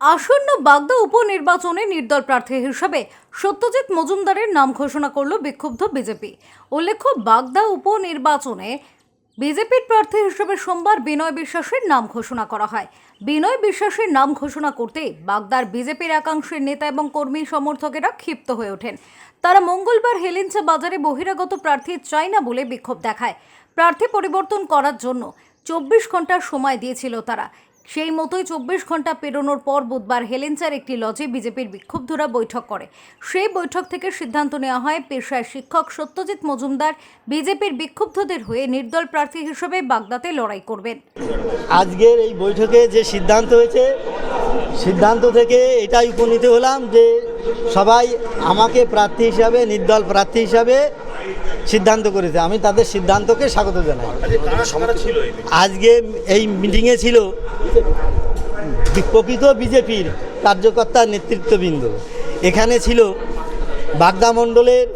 আসন্ন বাগদা উপনির্বাচনে নির্দল প্রার্থী হিসেবে সত্যজিৎ মজুমদারের নাম ঘোষণা করল বিক্ষুব্ধ বিজেপি। উল্লেখ্য, বাগদা উপনির্বাচনে বিজেপির প্রার্থী হিসেবে সোমবার বিনয় বিশ্বাসের নাম ঘোষণা করা হয়। বিনয় বিশ্বাসের নাম ঘোষণা করতে বাগদার বিজেপির একাংশের নেতা এবং কর্মী সমর্থকেরা ক্ষিপ্ত হয়ে ওঠেন। তারা মঙ্গলবার হেলেঞ্চা বাজারে বহিরাগত প্রার্থী চাই না বলে বিক্ষোভ দেখায়। প্রার্থী পরিবর্তন করার জন্য চব্বিশ ঘণ্টার সময় দিয়েছিল তারা। সেই মতোই চব্বিশ ঘণ্টা পেরোনোর পর বুধবার হেলেঞ্চার একটি লজে বিজেপির বিক্ষুব্ধরা বৈঠক করে। সেই বৈঠক থেকে সিদ্ধান্ত নেওয়া হয় পেশায় শিক্ষক সত্যজিৎ মজুমদার বিজেপির বিক্ষুব্ধদের হয়ে নির্দল প্রার্থী হিসেবে বাগদাতে লড়াই করবেন। আজকের এই বৈঠকে যে সিদ্ধান্ত হয়েছে সিদ্ধান্ত থেকে এটাই উপনীত হলাম যে সবাই আমাকে প্রার্থী হিসাবে নির্দল প্রার্থী হিসাবে সিদ্ধান্ত করেছে। আমি তাদের সিদ্ধান্তকে স্বাগত জানাই। আজকে এই মিটিংয়ে ছিল প্রকৃত বিজেপির কার্যকর্তা নেতৃত্ববৃন্দ। এখানে ছিল বাগদা মণ্ডলের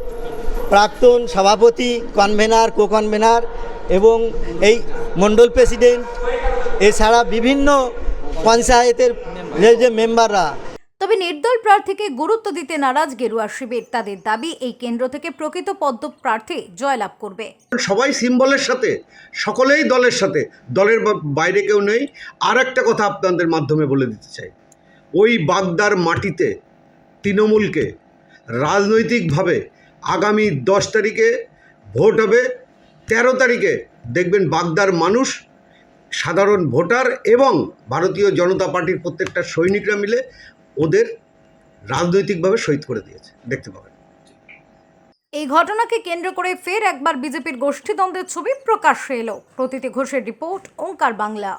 প্রাক্তন সভাপতি কনভেনার কো কনভেনার এবং এই মণ্ডল প্রেসিডেন্ট এছাড়া বিভিন্ন পঞ্চায়েতের যে মেম্বাররা তবে নির্দল প্রার্থীকে গুরুত্ব দিতে নারাজ গেরুয়া শিবির। তাদের দাবি, এই কেন্দ্র থেকে প্রকৃত পদ্ম প্রার্থী জয়লাভ করবে। সবাই সিম্বলের সাথে, সকলেই দলের সাথে, দলের বাইরে কেউ নেই। আর একটা কথা আপনাদের মাধ্যমে বলে দিতে চাই। ওই বাগদার মাটিতে তৃণমূলকে রাজনৈতিকভাবে আগামী দশ তারিখে ভোট হবে, তেরো তারিখে দেখবেন বাগদার মানুষ, সাধারণ ভোটার এবং ভারতীয় জনতা পার্টির প্রত্যেকটা সৈনিকরা মিলে ওদের রাজনৈতিকভাবে শহীদ করে দিয়েছে, দেখতে পাবেন। এই ঘটনাকে কেন্দ্র করে ফের একবার বিজেপির গোষ্ঠীদ্বন্দ্বের ছবি প্রকাশ্যে এলো। প্রতীতি ঘোষের রিপোর্ট, ওঙ্কার বাংলা।